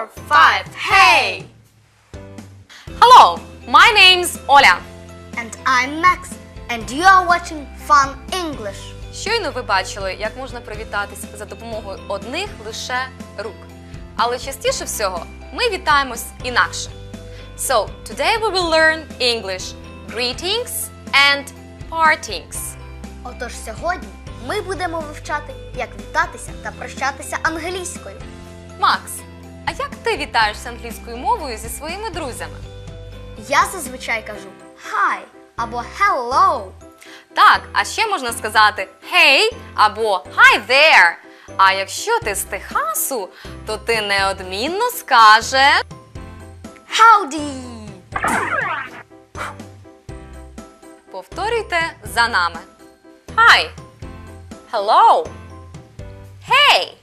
four, five, hey! Hello, my name's Оля. And I'm Max, and you are watching Fun English. Щойно ви бачили, як можна привітатись за допомогою одних лише рук. Але частіше всього ми вітаємось інакше. So, today we will learn English greetings and partings. Отож сьогодні ми будемо вивчати, як вітатися та прощатися англійською. Макс, а як ти вітаєшся англійською мовою зі своїми друзями? Я зазвичай кажу hi або hello. Так, а ще можна сказати hey або hi there. А якщо ти з Техасу, то ти неодмінно скажеш Howdy! Повторюйте за нами. Hi. Hello. Hey.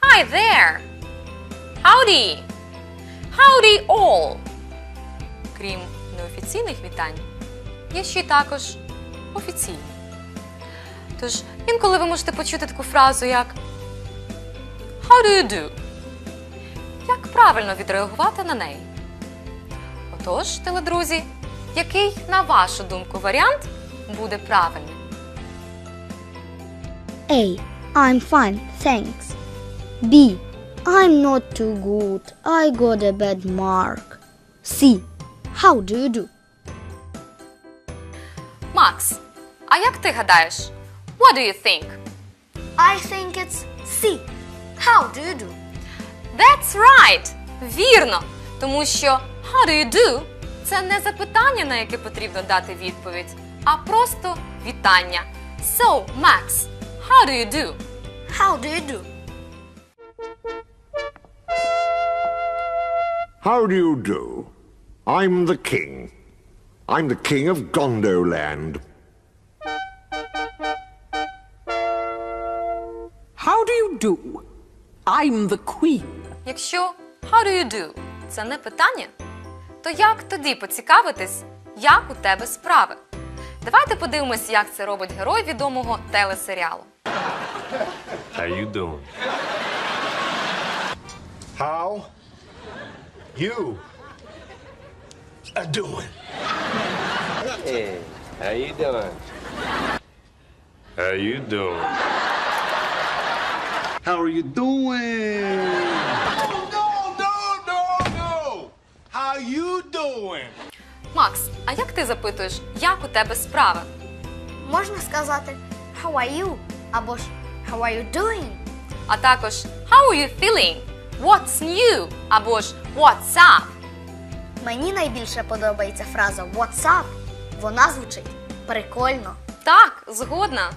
Hi there. Howdy. Howdy all. Крім неофіційних вітань, є ще й також офіційні. Тож, інколи ви можете почути таку фразу, як How do you do? Як правильно відреагувати на неї? Отож, теледрузі, який, на вашу думку, варіант буде правильним? A. I'm fine, thanks. B. I'm not too good. I got a bad mark. C. How do you do? Макс, а як ти гадаєш? What do you think? I think it's C. How do you do? That's right! Вірно! Тому що how do you do це не запитання, на яке потрібно дати відповідь, а просто вітання. So, Max, how do you do? How do you do? How do you do? I'm the king. I'm the king of Gondoland. How do you do? I'm the queen. Якщо how do you do це не питання, то як тоді поцікавитись, як у тебе справи? Давайте подивимось, як це робить герой відомого телесеріалу. How you doing? How you are doing? Hey, how you doing? How you doing? How are you doing? No, no, no, no. How you doing? Макс, а як ти запитуєш, як у тебе справи? Можна сказати How are you? або ж How are you doing? А також How are you feeling? What's new? Або ж What's up? Мені найбільше подобається фраза What's up? Вона звучить прикольно. Так, згодна.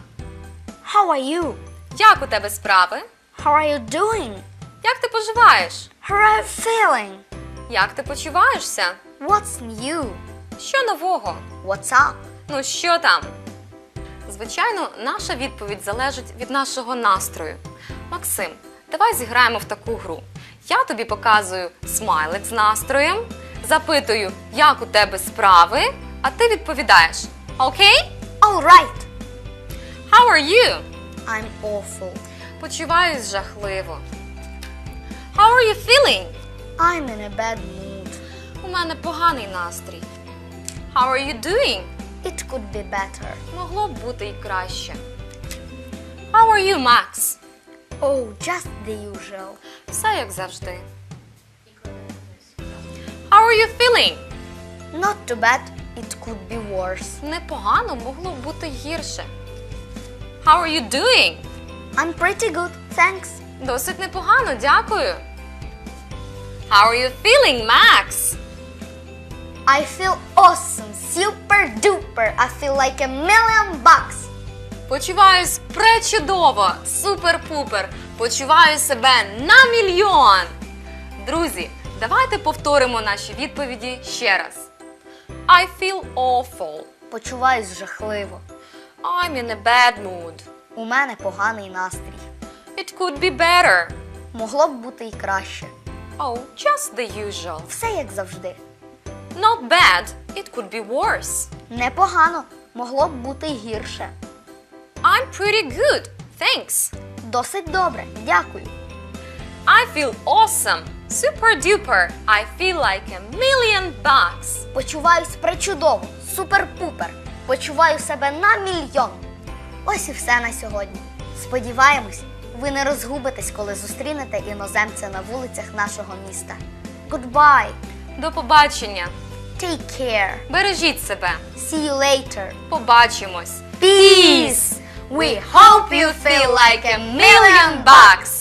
How are you? Як у тебе справи? How are you doing? Як ти поживаєш? How are you feeling? Як ти почуваєшся? What's new? Що нового? What's up? Ну що там? Звичайно, наша відповідь залежить від нашого настрою. Максим, давай зіграємо в таку гру. Я тобі показую смайлик з настроєм, запитую, як у тебе справи, а ти відповідаєш. Окей? All right. How are you? I'm awful. Почуваюсь жахливо. How are you feeling? I'm in a bad mood. У мене поганий настрій. How are you doing? It could be better. Могло б бути і краще. How are you, Max? Oh, just the usual. Все як завжди. How are you feeling? Not too bad. It could be worse. Непогано могло б бути гірше. How are you doing? I'm pretty good, thanks. Досить непогано, дякую. How are you feeling, Max? I feel awesome, super duper. I feel like a million bucks. Почуваюсь пречудово, супер-пупер. Почуваю себе на мільйон. Друзі, давайте повторимо наші відповіді ще раз. I feel awful. Почуваюсь жахливо. I'm in a bad mood. У мене поганий настрій. It could be better. Могло б бути і краще. Oh, just the usual. Все як завжди. Not bad. It could be worse. Непогано. Могло б бути гірше. I'm pretty good. Thanks. Досить добре. Дякую. I feel awesome. Super duper. I feel like a million bucks. Почуваюсь пречудово, супер-пупер. Почуваю себе на мільйон. Ось і все на сьогодні. Сподіваємось, ви не розгубитесь, коли зустрінете іноземця на вулицях нашого міста. Goodbye. До побачення. Take care. Бережіть себе. See you later. Побачимось. Peace. We hope you feel like a million bucks.